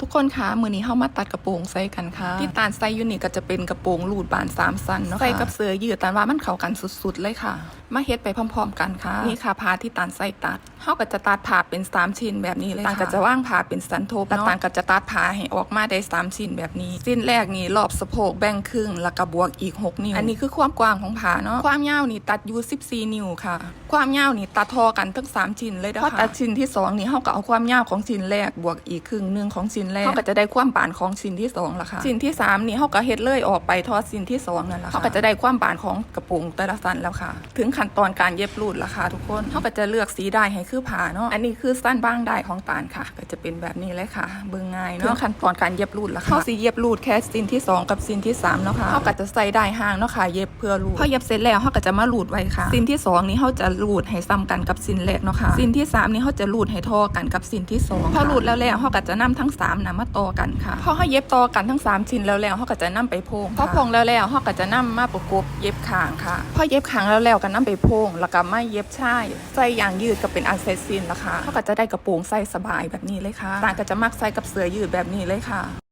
ทุกคนคะมือนี้เข้ามาตัดกระโปรงใส่กันค่ะ ที่ตาลใส่อยู่นี่ก็จะเป็นกระโปรงรูดบานสามสั้นเนาะค่ะใส่กับเสื้อยืดตาลว่ามันเข้ากันสุดๆเลยค่ะ มาเฮ็ดไปพร้อม ๆ กันค่ะ นี่ค่ะผ้าที่ตาลใส่ตัดเฮาก็จะตัดผ้าเป็นสามชิ้นแบบนี้เลยค่ะตาลก็จะว่างผ้าเป็นสันทบแล้วตาลก็จะตัดผ้าให้ออกมาได้สามชิ้นแบบนี้สิ้นแรกนี่รอบสะโพกแบ่งครึ่งแล้วก็บวกอีกหกนิ้วอันนี้คือความกว้างของผ้าเนาะความยาวนี่ตัดอยู่14นิ้วค่ะ ความยาวนี่ตัดทอกันทั้งสามชิ้นเลยนะคะพอตัดชิ้นที่สองนี่เฮาก็เอาความยาวของชิ้นแรกบวกอีกครึ่งหนึงของชิ้นแรกเฮาก็จะได้ความบานของชิ้นที่สองละค่ะชิ้นที่สามนี่เฮาก็เฮ็ดเลยออกไปทอดชิ้นที่สองนั่นแหละค่ะเฮาก็จะได้ความบานของกระโปรงแต่ละสั้นแล้วค่ะ ถึงขั้นตอนการเย็บรูดละค่ะทุกคนเฮาก็จะเลือกสีได้ให้คือผ้าเนาะอันนี้คือสั้นบ้างได้ของตาลค่ะ ก็จะเป็นแบบนี้เลยค่ะเบิ่งง่ายเนาะถึงขั้นตอนการเย็บรูดละค่ะเฮาสิเย็บรูดแค่ชิ้นที่สองกับชิ้นที่สามเนาะค่ะเฮาก็จะใส่ได้ห่างเนาะค่ะเย็บเพื่อรูดพอเย็บเสร็จแล้วเฮาก็จะมารูดไว้ค่ะสิ้นที่สองนี้เฮาจะรูดให้ซ้ำกันกับสิ้นแรกเนาะค่ะสิ้นที่สามนี้เฮาจะรูดให้เทอกันกับสิ้นที่สองพอรูดแล้วแล้วเฮาก็จะนำทั้งสามนะมาต่อกันค่ะพอเฮาเย็บต่อกันทั้งสามชิ้นแล้วแล้วเฮาก็จะนำไปโพงพอโพงแล้วแล้วเฮาก็จะนำมาประกบเย็บขางค่ะพอเย็บขางแล้วแล้วก็นำไปโพงแล้วก็มาเย็บชายใส่ยางยืดก็เป็นอันเสร็จสิ้นแล้วค่ะเฮาก็จะได้กระโปรงใส่สบายแบบนี้เลยค่ะต่างก็จะมักใส่กับเสื้อยืดแบบนี้เลยค่ะ